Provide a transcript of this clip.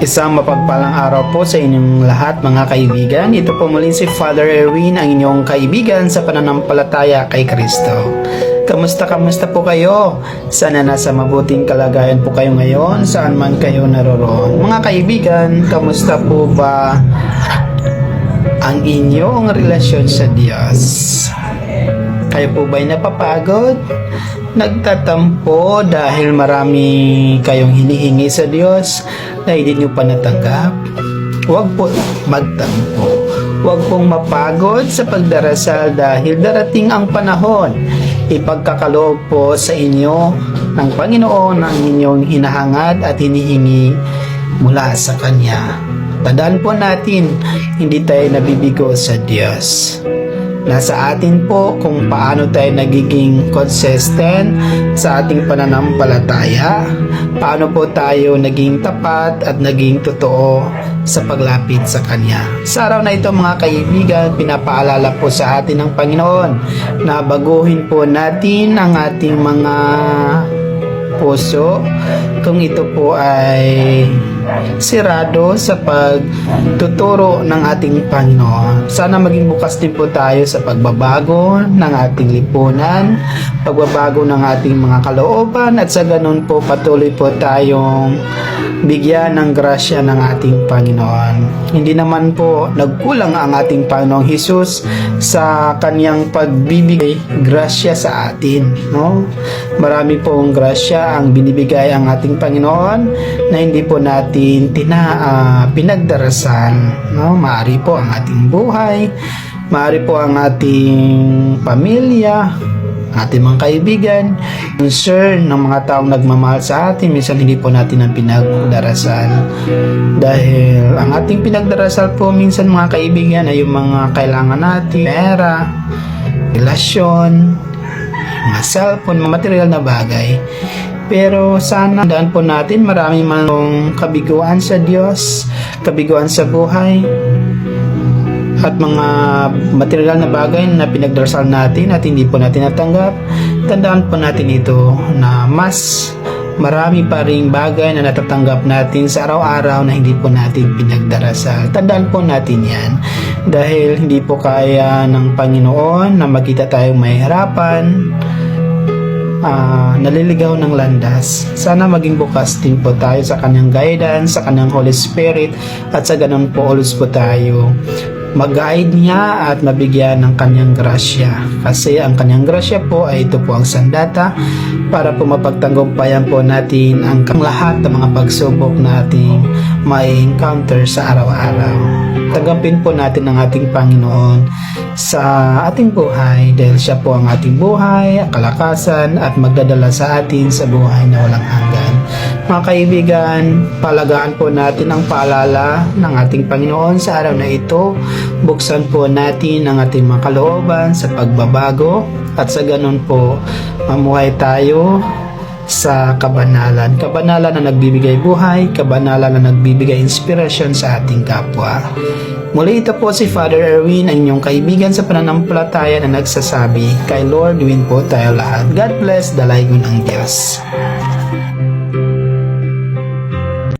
Isang mapagpalang araw po sa inyong lahat mga kaibigan. Ito po muli si Father Erwin, ang inyong kaibigan sa pananampalataya kay Kristo. Kamusta kamusta po kayo? Sana nasa mabuting kalagayan po kayo ngayon saan man kayo naroroon. Mga kaibigan, kamusta po ba ang inyong relasyon sa Diyos? Kayo po ba'y napapagod? Nagtatampo dahil marami kayong hinihingi sa Diyos na hindi nyo pa natanggap? Huwag po magtampo. Huwag pong mapagod sa pagdarasal dahil darating ang panahon. Ipagkakaloob po sa inyo ng Panginoon ang inyong hinahangad at hinihingi mula sa Kanya. Tandaan po natin, hindi tayo nabibigo sa Diyos. Nasa atin po kung paano tayo nagiging consistent sa ating pananampalataya, paano po tayo naging tapat at naging totoo sa paglapit sa Kanya. Sa araw na ito mga kaibigan, pinapaalala po sa atin ng Panginoon na baguhin po natin ang ating mga puso kung ito po ay sirado sa pagtuturo ng ating Panginoon. Sana maging bukas din po tayo sa pagbabago ng ating lipunan, pagbabago ng ating mga kalooban at sa ganun po patuloy po tayong bigyan ng grasya ng ating Panginoon. Hindi naman po nagkulang ang ating Panginoong Hesus sa kanyang pagbibigay grasya sa atin, no? Marami pong grasya ang binibigay ang ating Panginoon na hindi po natin tina ah, pinagdarasal, no? Maari po ang ating buhay, maari po ang ating pamilya, ating mga kaibigan, concern ng mga taong nagmamahal sa atin, minsan hindi po natin ang pinagdarasal. Dahil ang ating pinagdarasal po minsan mga kaibigan ay yung mga kailangan natin, pera, relasyon, mga cellphone, mga material na bagay. Pero sana daan po natin marami manong kabiguan sa Diyos, kabiguan sa buhay, at mga material na bagay na pinagdarasal natin at hindi po natin natanggap, tandaan po natin ito na mas marami pa ring bagay na natatanggap natin sa araw-araw na hindi po natin pinagdarasal. Tandaan po natin yan dahil hindi po kaya ng Panginoon na makita tayong mahirapan, ah, naliligaw ng landas. Sana maging bukas din po tayo sa kanyang guidance, sa kanyang Holy Spirit, at sa ganun po ulos po tayo mag-guide niya at mabigyan ng kanyang grasya. Kasi ang kanyang grasya po ay ito po ang sandata para po mapagtanggumpayan po natin ang lahat ng mga pagsubok nating may encounter sa araw-araw. Tanggapin po natin ang ating Panginoon sa ating buhay dahil siya po ang ating buhay, kalakasan at magdadala sa atin sa buhay na walang hanggan. Mga kaibigan, palagaan po natin ang paalala ng ating Panginoon sa araw na ito. Buksan po natin ang ating mga kalooban sa pagbabago at sa ganun po mamuhay tayo sa kabanalan. Kabanalan na nagbibigay buhay, kabanalan na nagbibigay inspirasyon sa ating kapwa. Muli ito po si Father Erwin, ang inyong kaibigan sa pananampalataya na nagsasabi, kay Lord win po tayo lahat. God bless, dalaygin ang Diyos.